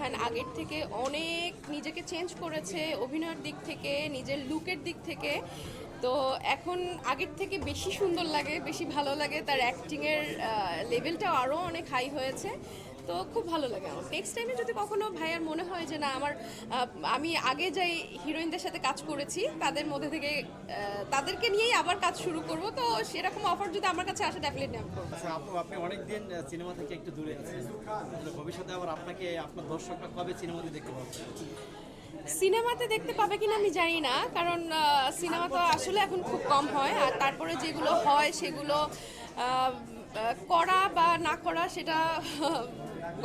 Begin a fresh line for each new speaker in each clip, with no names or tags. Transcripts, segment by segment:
খান আগের থেকে অনেক নিজেকে চেঞ্জ করেছে, অভিনয়ের দিক থেকে, নিজের লুকের দিক থেকে। তো এখন আগের থেকে বেশি সুন্দর লাগে, বেশি ভালো লাগে। তার অ্যাক্টিংয়ের লেভেলটাও আরও অনেক হাই হয়েছে। তো খুব ভালো লাগে। আমার নেক্সট টাইমে যদি কখনো ভাইয়ার মনে হয় যে না আমার আমি আগে যাই হিরোইনদের সাথে কাজ করেছি তাদের মধ্যে থেকে তাদেরকে নিয়েই আবার কাজ শুরু করব তো সেরকম অফার যদি আমার কাছে আসে ডেফিনেটলি আমি করব।
আচ্ছা আপু আপনি অনেকদিন সিনেমা থেকে একটু দূরে আছেন। ভবিষ্যতে আবার আপনাকে আপনার দর্শকরা কবে সিনেমাতে দেখতে পাবে?
সিনেমাতে দেখতে পাবে কিনা আমি জানি না কারণ সিনেমা তো আসলে এখন খুব কম হয় আর তারপরে যেগুলো হয় সেগুলো করা বা না করা সেটা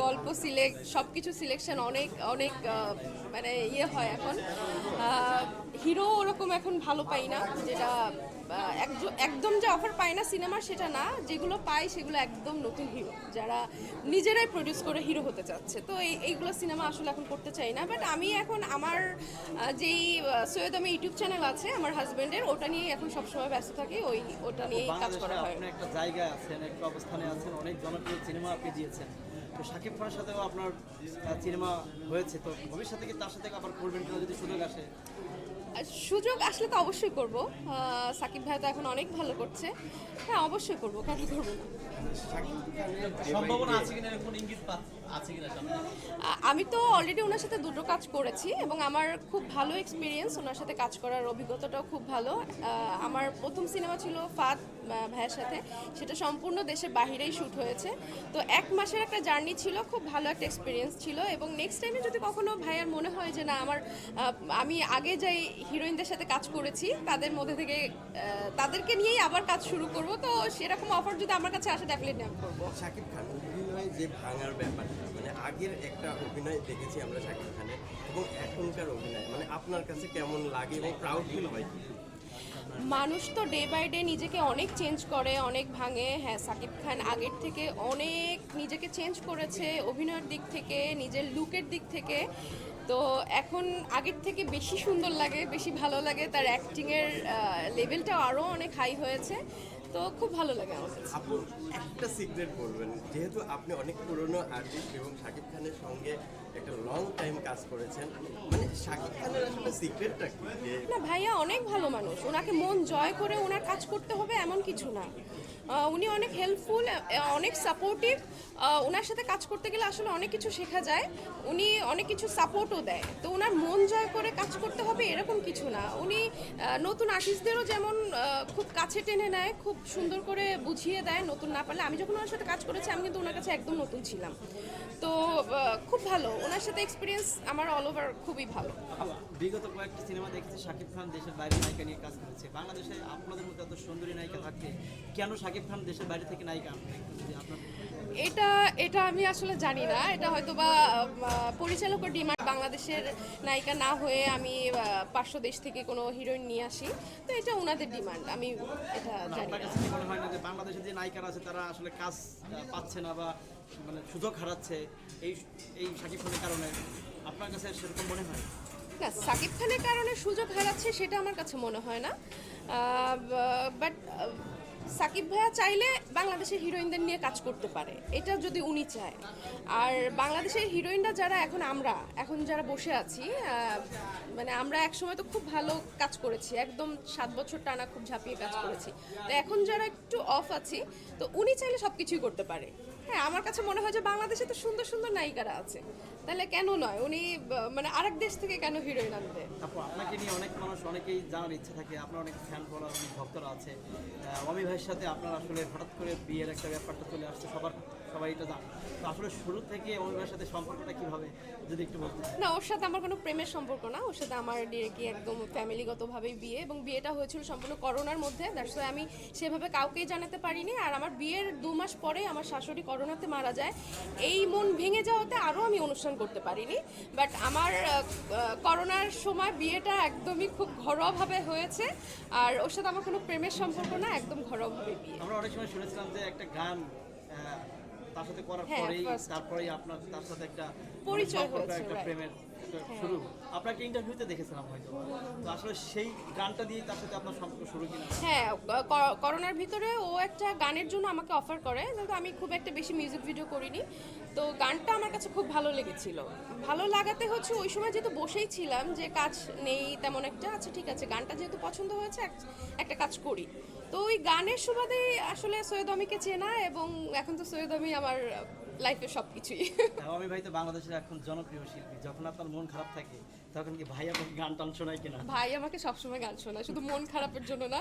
গল্প সিলেক্ট সব কিছু সিলেকশন অনেক অনেক মানে ইয়ে হয় এখন। হিরো ওরকম এখন ভালো পাই না যেটা একদম যে অফার পায় না সিনেমার সেটা না যেগুলো পায় সেগুলো একদম নতুন হিরো যারা নিজেরাই প্রডিউস করে হিরো হতে চাচ্ছে। তো এই এইগুলো সিনেমা আসলে এখন করতে চাই না বাট আমি এখন আমার যেই সৈয়দ আমি ইউটিউব চ্যানেল আছে আমার হাজব্যান্ডের ওটা নিয়ে এখন সবসময় ব্যস্ত থাকি ওই ওটা নিয়েই কাজ করা হয়।
একটা জায়গায় আছেন একটা অবস্থানে আছেন অনেক জনপ্রিয় সিনেমা আপনি দিয়েছেন। তো শাকিব খানের সাথেও আপনার সিনেমা হয়েছে তো ভবিষ্যতে কি তার সাথে আবার করবেন কিনা যদি সুযোগ আসে?
সুযোগ আসলে তো অবশ্যই করব। সাকিব ভাই তো এখন অনেক ভালো করছে। হ্যাঁ অবশ্যই করব কেন করব না?
সম্ভাবনা আছে কিনা? এখন ইঙ্গিত পা- আছে কিনা সামনে
আ- আমি তো অলরেডি ওনার সাথে দুটো কাজ করেছি এবং আমার খুব ভালো এক্সপিরিয়েন্স ওনার সাথে কাজ করার অভিজ্ঞতাটাও খুব ভালো। আমার প্রথম সিনেমা ছিল ফাদ ভাইয়ের সাথে। সেটা সম্পূর্ণ দেশের বাহিরেই শ্যুট হয়েছে। তো এক মাসের একটা জার্নি ছিল খুব ভালো একটা এক্সপিরিয়েন্স ছিল এবং নেক্সট টাইমে যদি কখনো ভাইয়ার মনে হয় যে না আমার আমি আগে যাই হিরোইনদের সাথে কাজ করেছি তাদের মধ্যে থেকে তাদেরকে নিয়েই আবার কাজ শুরু করব। তো সেরকম অফার যদি আমার কাছে আসে ডেফিনেটলি আমি করব।
শাকিব খান যে ভাঙার ব্যাপারটা মানে আগের একটা অভিনয় দেখেছি আমরা শাকিব খানের, এবং এখনকার অভিনয় মানে আপনার কাছে কেমন লাগে এবং প্রাউড ফিল হয়
মানুষ তো ডে বাই ডে নিজেকে অনেক চেঞ্জ করে, অনেক ভাঙে। হ্যাঁ সাকিব খান আগের থেকে অনেক নিজেকে চেঞ্জ করেছে অভিনয়ের দিক থেকে, নিজের লুকের দিক থেকে। তো এখন আগের থেকে বেশি সুন্দর লাগে, বেশি ভালো লাগে। তার অ্যাক্টিংয়ের লেভেলটা আরও অনেক হাই হয়েছে। তো খুব ভালো লাগে আমার কাছে।
আপু একটা সিক্রেট বলবেন যেহেতু আপনি অনেক পুরনো আর্টিস্ট এবং শাকিব খানের সঙ্গে একটা লং টাইম কাজ করেছেন মানে শাকিব খানের আসলে সিক্রেটটা কি?
না ভাইয়া অনেক ভালো মানুষ ওনাকে মন জয় করে ওনার কাজ করতে হবে এমন কিছু না। উনি অনেক হেল্পফুল অনেক সাপোর্টিভ ওনার সাথে কাজ করতে গেলে আসলে অনেক কিছু শেখা যায়। উনি অনেক কিছু সাপোর্টও দেয়। তো ওনার মন জয় করে কাজ করতে হবে এরকম কিছু না। উনি নতুন আর্টিস্টদেরও যেমন খুব কাছে টেনে নেয়, খুব সুন্দর করে বুঝিয়ে দেয় নতুন না পারলে। আমি যখন ওনার সাথে কাজ করেছি, আমি কিন্তু ওনার কাছে একদম নতুন ছিলাম। খুব ভালো। ওনার সাথে এক্সপিরিয়েন্স আমার অল ওভার খুবই ভালো।
বিগত কয়েকটি সিনেমা দেখেছি, শাকিব খান দেশের বাইরে নায়িকা নিয়ে কাজ করেছে। বাংলাদেশে আপনাদের মতো এত সুন্দরী নায়িকা থাকতে কেন শাকিব খান দেশের বাইরে থেকে নায়িকা আপনার
এটা এটা আমি আসলে জানি না। এটা হয়তো বা আহ, পরিচালকের ডিমান্ড বাংলাদেশের নায়িকা না হয়ে আমি পার্শ্ব দেশ থেকে কোনো হিরোইন নিয়ে আসি। তো এটা ওনাদের ডিমান্ড আমি এটা জানি না।
মনে হয় না যে বাংলাদেশে যে নায়িকারা আছে তারা আসলে কাজ পাচ্ছে না বা মানে সুযোগ হারাচ্ছে এই এই শাকিব খানের কারণে? আপনার কাছে সেরকম মনে হয়?
না সাকিব খানের কারণে সুযোগ হারাচ্ছে সেটা আমার কাছে মনে হয় না। সাকিব ভাইয়া চাইলে বাংলাদেশের হিরোইনদের নিয়ে কাজ করতে পারে, এটা যদি উনি চায়। আর বাংলাদেশের হিরোইনরা যারা এখন আমরা, এখন যারা বসে আছি মানে আমরা একসময় তো খুব ভালো কাজ করেছি, একদম সাত বছর টানা খুব ঝাঁপিয়ে কাজ করেছি। তো এখন যারা একটু অফ আছি, তো উনি চাইলে সব কিছুই করতে পারে। হ্যাঁ আমার কাছে মনে হয় যে বাংলাদেশে তো সুন্দর সুন্দর নায়িকারা আছে। তাহলে কেন নয়? উনি মানে আরেক দেশ থেকে কেন হিরোইন আনবে?
আপু, আপনাকে নিয়ে অনেক মানুষ, অনেকেই জানার ইচ্ছা থাকে, আপনার অনেক ফ্যান ফলোয়ার অনেক ভক্তরা আছে। অমি ভাইয়ের সাথে আপনার আসলে হঠাৎ করে বিয়ের একটা ব্যাপারটা চলে আসছে, সবার সবাই এটা জানে। তো আসলে শুরু থেকে অমি সাথে সম্পর্কটা কীভাবে যদি একটু বলতেন।
না ওর সাথে আমার কোনো প্রেমের সম্পর্ক না। ওর সাথে আমার ডিরেক্টলি একদম ফ্যামিলিগতভাবেই বিয়ে এবং বিয়েটা হয়েছিল সম্পূর্ণ করোনার মধ্যে। দ্যাটস আমি সেভাবে কাউকেই জানাতে পারিনি। আর আমার বিয়ের দু মাস পরে আমার শাশুড়ি করোনাতে মারা যায়। এই মন ভেঙে যাওয়াতে আরও আমি অনুষ্ঠান করতে পারিনি। বাট আমার করোনার সময় বিয়েটা একদমই খুব ঘরোয়াভাবে হয়েছে। আর ওর সাথে আমার কোনো প্রেমের সম্পর্ক না একদম ঘরোয়াভাবে বিয়ে।
আমরা অনেক সময় শুনেছিলাম যে একটা গান তার সাথে করার
হ্যাঁ,
পরেই তারপরেই আপনার তার সাথে একটা
পরিচয় হয়েছে,
একটা প্রেমের শুরু। আপনাকে ইন্টারভিউতে দেখেছিলাম হয়তো। তো আসলে সেই গানটা দিয়ে তার সাথে আপনার সম্পর্ক শুরু কিনা?
হ্যাঁ করোনার ভিতরে ও একটা গানের জন্য আমাকে অফার করে কিন্তু আমি খুব একটা বেশি মিউজিক ভিডিও করিনি। তো গানটা আমার কাছে খুব ভালো লেগেছিল। ভালো লাগাতে হচ্ছে ওই সময় যেহেতু বসেই ছিলাম যে কাজ নেই তেমন একটা আচ্ছা ঠিক আছে গানটা যেহেতু পছন্দ হয়েছে কাজ করি। তো ওই গানের সুবাদে আসলে সৈয়দ আমিকে চেনা এবং এখন তো সৈয়দ আমি আমার লাইফের সব কিছুই
আমি ভাই তো বাংলাদেশের এখন জনপ্রিয় শিল্পী। যখন আপনার মন খারাপ থাকে তখন কি ভাই আপনাকে গান টান শোনায় কিনা?
ভাই আমাকে সবসময় গান শোনায় শুধু মন খারাপের জন্য না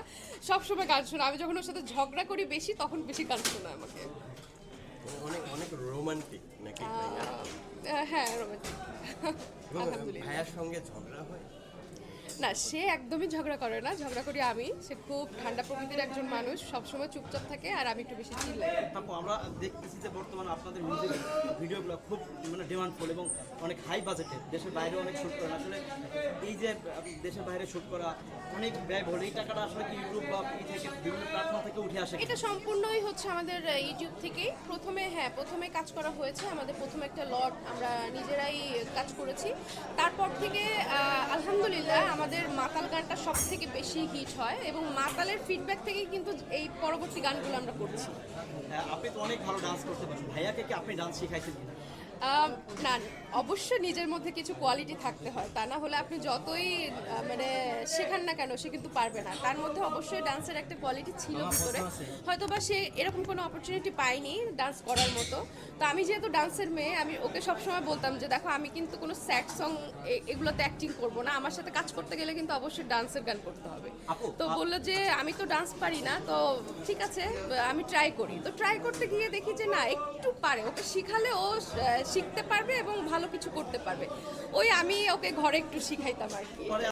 সবসময় গান শোনায়। আমি যখন ওর সাথে ঝগড়া করি বেশি তখন বেশি গান শোনায় আমাকে।
অনেক অনেক রোমান্টিক নাকি
হ্যাঁ রোমান্টিক আলহামদুলিল্লাহ।
ভাইয়ার সঙ্গে ঝগড়া হয়?
না সে একদমই ঝগড়া করে না। ঝগড়া করি আমি। সে খুব ঠান্ডা প্রকৃতির একজন মানুষ সবসময় চুপচাপ থাকে আর আমি একটু বেশি চিল্লাই
আপু আমরা দেখতেছি যে বর্তমানে আপনাদের মিউজিক ভিডিওগুলো খুব মানে ডিমান্ডফুল এবং অনেক হাই বাজেটের দেশের বাইরে অনেক শ্যুট করেন আসলে এই যে দেশের বাইরে শ্যুট করা অনেক ব্যয়বহুল। এই টাকাটা আসলে কি ইউটিউব বা ই থেকে বিভিন্ন প্ল্যাটফর্ম থেকে উঠে আসে
এটা সম্পূর্ণই হচ্ছে আমাদের ইউটিউব থেকেই। প্রথমে হ্যাঁ প্রথমে কাজ করা হয়েছে। আমাদের প্রথমে একটা লট আমরা নিজেরাই কাজ করেছি। তারপর থেকে আলহামদুলিল্লাহ আমাদের মাতাল গানটা সব থেকে বেশি হিট হয় এবং মাতালের ফিডব্যাক থেকে কিন্তু এই পরবর্তী গানগুলো আমরা করছি।
হ্যাঁ, আপনি তো অনেক ভালো ডান্স করতে পারেন ভাইয়াকে কি আপনি ডান্স শিখাইছেন
না অবশ্যই নিজের মধ্যে কিছু কোয়ালিটি থাকতে হয়। তা না হলে আপনি যতই মানে শেখান না কেন সে কিন্তু পারবে না। তার মধ্যে অবশ্যই ডান্সের একটা কোয়ালিটি ছিল ভিতরে। হয়তো বা সে এরকম কোনো অপরচুনিটি পায়নি ডান্স করার মতো। তো আমি যেহেতু ডান্সের মেয়ে আমি ওকে সবসময় বলতাম যে দেখো আমি কিন্তু কোনো স্যাড সং এগুলোতে অ্যাক্টিং করব না। আমার সাথে কাজ করতে গেলে কিন্তু অবশ্যই ডান্সের গান করতে হবে। তো বলল যে আমি তো ডান্স পারি না তো ঠিক আছে আমি ট্রাই করি। তো ট্রাই করতে গিয়ে দেখি যে না একটু পারে। ওকে শিখালে ও শিখতে পারবে এবং ভালো কিছু করতে পারবে। ওই আমি ওকে ঘরে একটু শিখাইতাম আর কি।